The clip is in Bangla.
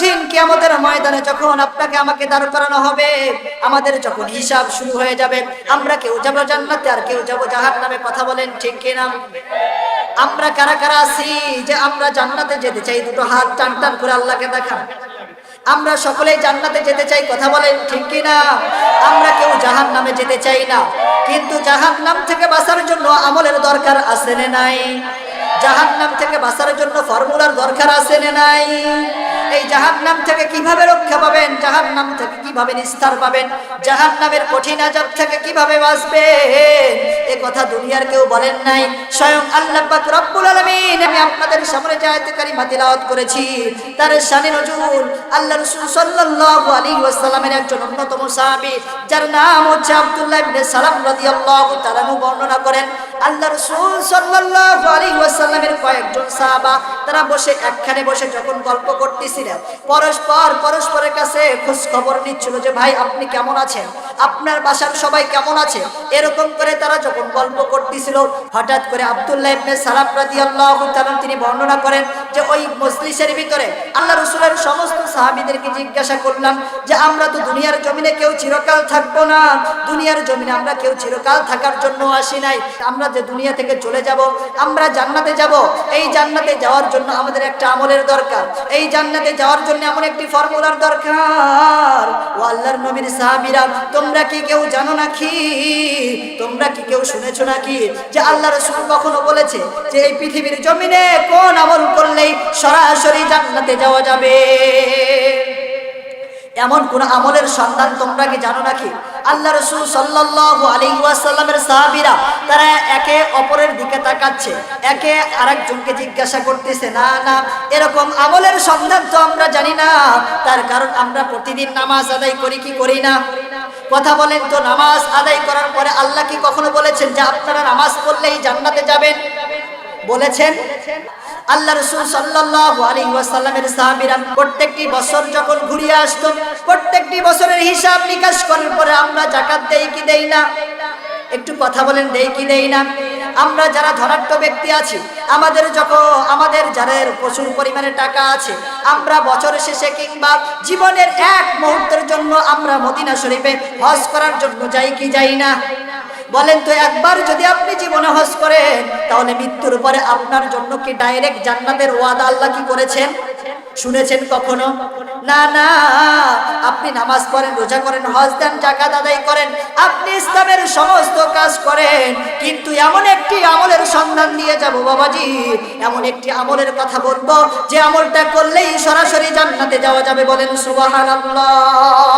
কঠিন কিয়ামতের ময়দানে যখন আপনাকে আমাকে দাঁড় করানো হবে, আমাদের যখন হিসাব শুরু হয়ে যাবে, আমরা কেউ যাব জান্নাতে আর কেউ যাব জাহার নামে কথা বলেন ঠিক কিনা? আমরা কারা কারা আছি যে আমরা জান্নাতে যেতে চাই? দুটো হাত টান টান করে আল্লাহকে দেখান। আমরা সকলেই জান্নাতে যেতে চাই, কথা বলেন ঠিক কি না আমরা কেউ জাহান নামে যেতে চাই না। কিন্তু জাহান নাম থেকে বাঁচার জন্য আমলের দরকার আছে না নাই? জাহান নাম থেকে বাঁচার জন্য ফর্মুলার দরকার আছে না নাই? এই জাহান নাম থেকে কীভাবে রক্ষা পাবেন? জাহান নাম থেকে কীভাবে নিস্তার পাবেন? জাহান নামের কঠিন আজাব থেকে কীভাবে বাঁচবেন? এ কথা দুনিয়ার কেউ বলেন নাই। স্বয়ং আল্লাহ পাক রব্বুল আলামিন, আমি আপনাদের সামনে যে আয়াতে কারিমা করেছি, তার শানে নজুল আল্লাহ রাসূল সাল্লাল্লাহু আলাইহি ওয়াসাল্লামের একজন অন্যতম সাহাবী, যার নাম হচ্ছে আব্দুল্লাহ ইবনে সালাম রাদিয়াল্লাহু তাআলা বর্ণনা করেন। আল্লাহ রাসূল সাল্লাল্লাহু আলাইহি ওয়াসাল্লামের কয়েকজন সাহাবা, তারা বসে একখানে বসে যখন গল্প করতেছিলেন পরস্পর পরস্পরের কাছে খোঁজ খবর নিচ্ছিল যে, ভাই, আপনি কেমন আছেন? আপনার বাসার সবাই কেমন আছে? এরকম করে তারা যখন গল্প করতেছিল, হঠাৎ করে আব্দুল্লাহ ইবনে সালাম রাদিয়াল্লাহু তাআলা তিনি বর্ণনা করেন যে, ওই মজলিসের ভিতরে আল্লাহ রাসূলের সমস্ত সাহাবীদেরকে জিজ্ঞাসা করলাম যে, আমরা তো দুনিয়ার জমিনে কেউ চিরকাল থাকব না। দুনিয়ার জমিনে আমরা কেউ চিরকাল থাকার জন্য আসি নাই। আমরা যে দুনিয়া থেকে চলে যাব, আমরা জান্নাতে যাব। এই জান্নাতে যাওয়ার জন্য আমাদের একটা আমলের দরকার। এই জান্নাতে যাওয়ার জন্য এমন একটি ফর্মুলার দরকার। ও আল্লাহর নবীর সাহাবিরা, তোমরা কি কেউ জানো নাকি? তোমরা কি কেউ শুনেছো নাকি? যে আল্লাহ রসুল কখনো বলেছে যে এই পৃথিবীর জমিনে কোন আমল করলেই সরাসরি জান্নাতে যাওয়া যাবে। এমন কোন আমলের সন্ধান তোমরা কি জানো নাকি? আল্লাহ রসুল সাল্লাল্লাহু আলাইহি ওয়াসাল্লামের সাহাবীরা, তারা একে অপরের দিকে তাকাচ্ছে, একে আরেকজনকে জিজ্ঞাসা করতেছে, না না, এরকম আমলের সন্ধান তো আমরা জানি না, তার কারণ আমরা প্রতিদিন নামাজ আদায় করি কি করি না? কথা বলেন তো, নামাজ আদায় করার পরে আল্লাহ কি কখনো বলেছেন যে আপনারা নামাজ পড়লেই জান্নাতে যাবেন? বলেছেন, আল্লাহ রসুল সাল্লাল্লাহু আলাইহি ওয়াসাল্লামের সাহাবীরা প্রত্যেকটি বছর যখন ঘুরিয়ে আসতো, প্রত্যেকটি বছরের হিসাব নিকাশ করার পরে আমরা জাকাত দেই কি দেই না? একটু কথা বলেন, দেই কি দেই না? আমরা যারা ধনাঢ্য ব্যক্তি আছি, আমাদের যখন আমাদের যাদের প্রচুর পরিমাণে টাকা আছে, আমরা বছর শেষে কিংবা জীবনের এক মুহূর্তের জন্য আমরা মদিনা শরীফে হজ করার জন্য যাই কি যাই না? বলেন তো একবার যদি আপনি জীবনে হজ করেন, তাহলে মৃত্যুর পরে আপনার জন্য কি ডাইরেক্ট জান্নাতের ওয়াদা আল্লাহ কি করেছেন? শুনেছেন কখনো? না না। আপনি নামাজ পড়েন, রোজা করেন, হজ দেন জাকাত আদায় করেন, আপনি ইসলামের সমস্ত কাজ করেন, কিন্তু এমন একটি আমলের সন্ধান দিয়ে যাব, বাবাজি। এমন একটি আমলের কথা বলব, যে আমলটা করলেই সরাসরি জান্নাতে যাওয়া যাবে বলেন সুবহানাল্লাহ।